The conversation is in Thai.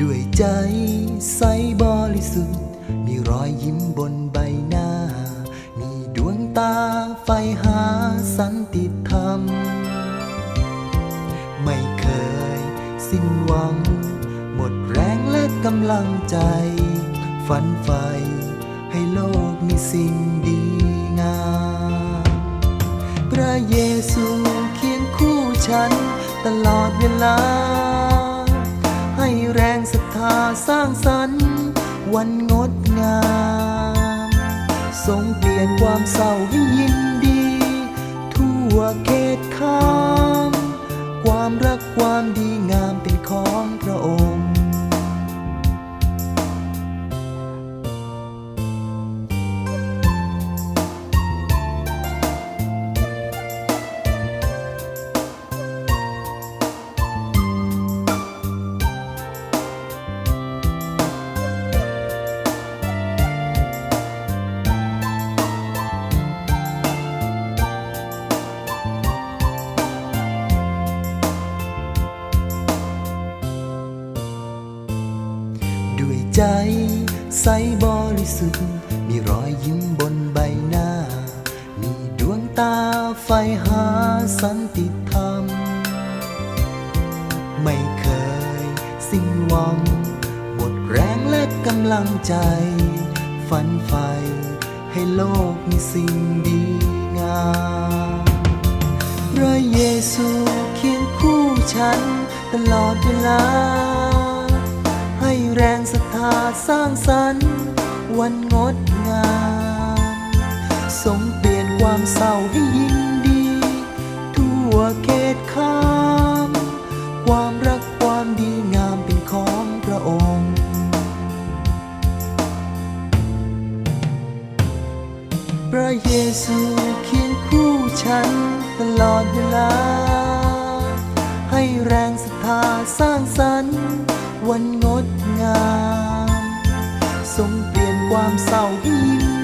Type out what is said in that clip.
ด้วยใจใสบริสุทธิ์ มีรอยยิ้มบนใบหน้า มีดวงตาไฟหาสันติธรรม ไม่เคยสิ้นหวัง หมดแรงและกำลังใจ ฝันใฝ่ให้โลกมีสิ่งดีงามพระเยซูเคียงคู่ฉัน ตลอดเวลา สร้างสรรค์ วันงดงามทรงเปลี่ยนความเศร้าให้ยินดี ทั่วเขตคาม ความรักความดีงาม ใจ ใสบริสุทธิ์ มีรอยยิ้มบนใบหน้า มีดวงตาไฟหาสันติธรรม ไม่เคยสิ้นหวัง หมดแรงและกำลังใจ ฝันใฝ่ให้โลกมีสิ่งดีงามพระเยซูเคียงคู่ฉัน ตลอดเวลา ให้แรงศรัทธาสร้างสรรค์ วันงดงามทรงเปลี่ยนความเศร้าให้ยิ่งดี ทั่วเขตข้าม ความรักความดีงามเป็นของพระองค์พระเยซูเคียงคู่ฉันตลอดเวลา ให้แรงศรัทธาสร้างสรรค์ วันงดงาม ทรงเปลี่ยนความเศร้าให้ยิ้ม